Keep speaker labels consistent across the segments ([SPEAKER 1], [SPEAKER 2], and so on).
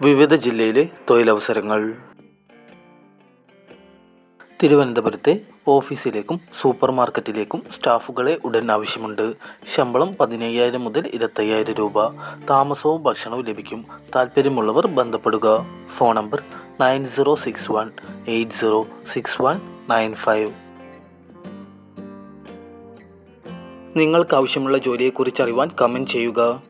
[SPEAKER 1] വിവിധ ജില്ലയിലെ തൊഴിലവസരങ്ങൾ. തിരുവനന്തപുരത്തെ ഓഫീസിലേക്കും സൂപ്പർ മാർക്കറ്റിലേക്കും സ്റ്റാഫുകളെ ഉടൻ ആവശ്യമുണ്ട്. ശമ്പളം പതിനയ്യായിരം മുതൽ ഇരുപത്തയ്യായിരം രൂപ. താമസവും ഭക്ഷണവും ലഭിക്കും. താല്പര്യമുള്ളവർ ബന്ധപ്പെടുക. Phone number nine zero six one eight zero six one nine five. നിങ്ങൾക്കാവശ്യമുള്ള ജോലിയെക്കുറിച്ച് അറിയുവാൻ കമന്റ് ചെയ്യുക.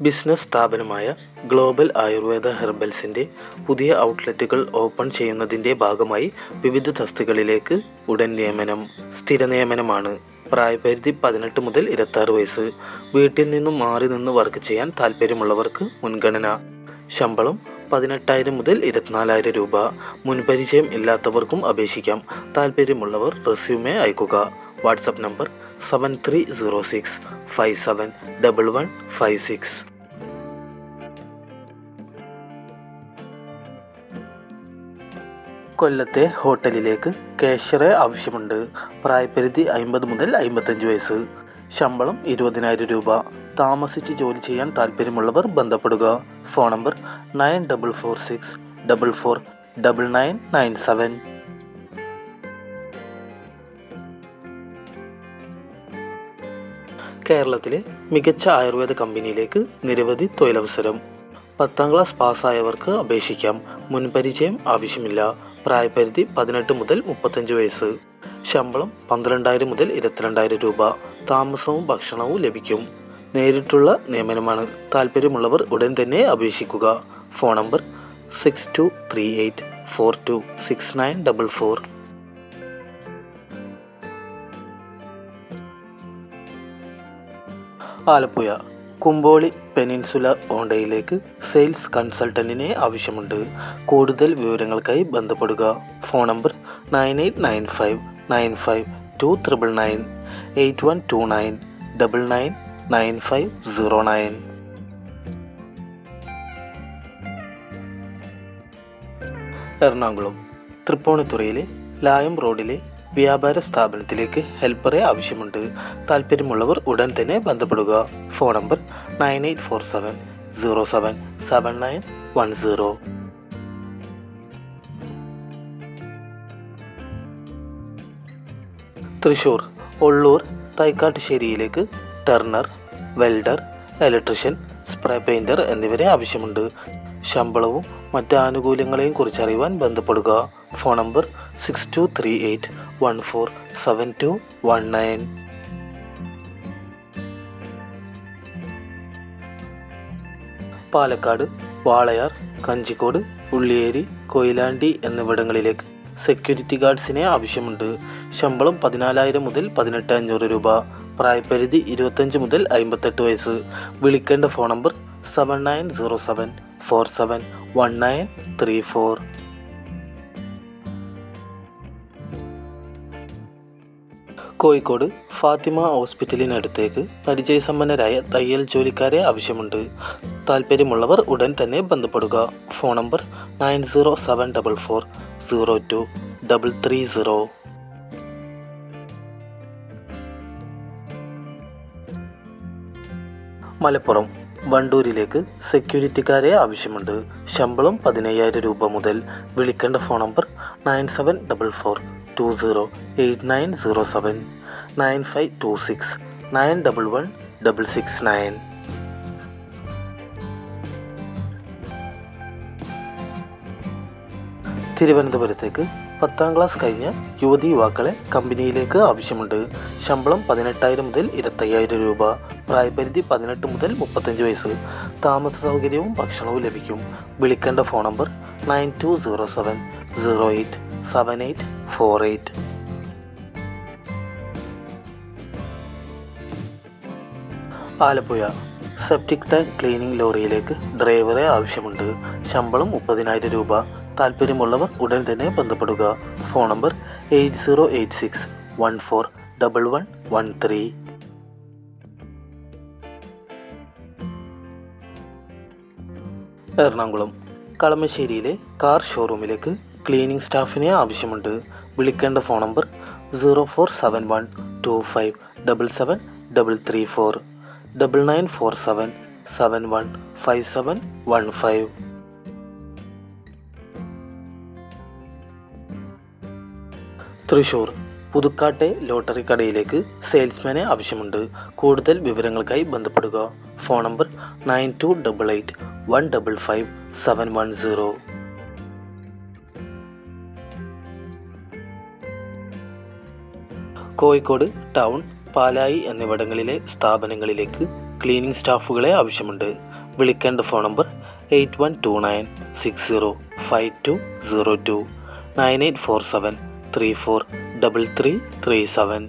[SPEAKER 1] ബിസിനസ് സ്ഥാപനമായ ഗ്ലോബൽ ആയുർവേദ ഹെർബൽസിന്റെ പുതിയ ഔട്ട്ലെറ്റുകൾ ഓപ്പൺ ചെയ്യുന്നതിന്റെ ഭാഗമായി വിവിധ തസ്തികളിലേക്ക് ഉടൻ നിയമനം സ്ഥിര നിയമനമാണ്. പ്രായപരിധി പതിനെട്ട് മുതൽ ഇരുപത്താറ് വയസ്സ്. വീട്ടിൽ നിന്നും മാറി നിന്ന് വർക്ക് ചെയ്യാൻ താല്പര്യമുള്ളവർക്ക് മുൻഗണന. ശമ്പളം പതിനെട്ടായിരം മുതൽ ഇരുപത്തിനാലായിരം രൂപ. മുൻപരിചയം ഇല്ലാത്തവർക്കും അപേക്ഷിക്കാം. താല്പര്യമുള്ളവർ റെസ്യൂമേ അയക്കുക. WhatsApp number seven three zero six five seven double one five six. കൊല്ലത്തെ ഹോട്ടലിലേക്ക് കേഷറെ ആവശ്യമുണ്ട്. പ്രായപരിധി അമ്പത് മുതൽ അമ്പത്തഞ്ച് വയസ്സ്. ശമ്പളം ഇരുപതിനായിരം രൂപ. താമസിച്ച് ജോലി ചെയ്യാൻ താല്പര്യമുള്ളവർ ബന്ധപ്പെടുക. Phone number nine double four six double four double nine nine seven. കേരളത്തിലെ മികച്ച ആയുർവേദ കമ്പനിയിലേക്ക് നിരവധി തൊഴിലവസരം. പത്താം ക്ലാസ് പാസ്സായവർക്ക് അപേക്ഷിക്കാം. മുൻപരിചയം ആവശ്യമില്ല. പ്രായപരിധി പതിനെട്ട് മുതൽ മുപ്പത്തഞ്ച് വയസ്സ്. ശമ്പളം പന്ത്രണ്ടായിരം മുതൽ ഇരുപത്തിരണ്ടായിരം രൂപ. താമസവും ഭക്ഷണവും ലഭിക്കും. നേരിട്ടുള്ള നിയമനമാണ്. താല്പര്യമുള്ളവർ ഉടൻ തന്നെ അപേക്ഷിക്കുക. Phone number six two three eight four two six nine double four Alappuzha Kumboli peninsular ഓണ്ടയിലേക്ക് sales കൺസൾട്ടന്റിനെ ആവശ്യമുണ്ട്. കൂടുതൽ വിവരങ്ങൾക്കായി ബന്ധപ്പെടുക. Phone number nine eight nine five nine five two triple nine eight one two nine double nine nine five zero nine. Ernakulam തൃപ്പൂണിത്തുറയിലെ Layam റോഡിലെ വ്യാപാര സ്ഥാപനത്തിലേക്ക് ഹെൽപ്പറെ ആവശ്യമുണ്ട്. താല്പര്യമുള്ളവർ ഉടൻ തന്നെ ബന്ധപ്പെടുക. Phone number nine eight four seven zero seven seven nine one zero Thrissur Ullur തൈക്കാട്ടുശ്ശേരിയിലേക്ക് turner welder electrician spray painter എന്നിവരെ ആവശ്യമുണ്ട്. ശമ്പളവും മറ്റ് ആനുകൂല്യങ്ങളെയും കുറിച്ച് അറിയുവാൻ ബന്ധപ്പെടുക. Phone number six two three eight one four seven two one nine Palakkad Walayar Kanjikode Ulliyeri Koyilandy എന്നിവിടങ്ങളിലേക്ക് security ഗാർഡ്സിനെ ആവശ്യമുണ്ട്. ശമ്പളം പതിനാലായിരം മുതൽ പതിനെട്ട് അഞ്ഞൂറ് രൂപ. പ്രായപരിധി ഇരുപത്തഞ്ച് മുതൽ അമ്പത്തെട്ട് വയസ്സ്. വിളിക്കേണ്ട phone number seven nine zero seven four seven one nine three four Kozhikode Fathima ഹോസ്പിറ്റലിനടുത്തേക്ക് പരിചയസമ്പന്നരായ തയ്യൽ ജോലിക്കാരെ ആവശ്യമുണ്ട്. താല്പര്യമുള്ളവർ ഉടൻ തന്നെ ബന്ധപ്പെടുക. Phone number nine zero seven double four zero two double three zero. Malappuram വണ്ടൂരിലേക്ക് സെക്യൂരിറ്റിക്കാരെ ആവശ്യമുണ്ട്. ശമ്പളം പതിനയ്യായിരം രൂപ മുതൽ വിളിക്കേണ്ട phone number nine seven double four two zero eight nine zero seven nine five two six nine double one double six nine. തിരുവനന്തപുരത്തേക്ക് പത്താം class കഴിഞ്ഞ യുവതി യുവാക്കളെ കമ്പനിയിലേക്ക് ആവശ്യമുണ്ട്. ശമ്പളം പതിനെട്ടായിരം മുതൽ ഇരുപത്തയ്യായിരം രൂപ. പ്രായപരിധി പതിനെട്ട് മുതൽ മുപ്പത്തഞ്ച് വയസ്സ്. താമസ സൗകര്യവും ഭക്ഷണവും ലഭിക്കും. വിളിക്കേണ്ട phone number nine two zero seven zero eight seven eight four eight. Alappuzha septic tank cleaning ലോറിയിലേക്ക് ഡ്രൈവറെ ആവശ്യമുണ്ട്. ശമ്പളം മുപ്പതിനായിരം രൂപ. താല്പര്യമുള്ളവർ ഉടൻ തന്നെ ബന്ധപ്പെടുക. Phone number eight zero eight six one four double one one three. Ernakulam കളമശ്ശേരിയിലെ car ഷോറൂമിലേക്ക് ക്ലീനിംഗ് സ്റ്റാഫിനെ ആവശ്യമുണ്ട്. വിളിക്കേണ്ട phone number zero four seven one two five double seven double three four double nine four seven seven one five seven one five. Thrissur പുതുക്കാട്ടെ lottery കടയിലേക്ക് സെയിൽസ്മാനെ ആവശ്യമുണ്ട്. കൂടുതൽ വിവരങ്ങൾക്കായി ബന്ധപ്പെടുക. Phone number nine two double eight one double five seven one zero Kozhikode town Palayi എന്നിവിടങ്ങളിലെ സ്ഥാപനങ്ങളിലേക്ക് cleaning സ്റ്റാഫുകളെ ആവശ്യമുണ്ട്. വിളിക്കേണ്ട phone number eight one two nine six zero five two zero two nine eight four seven three four double three three seven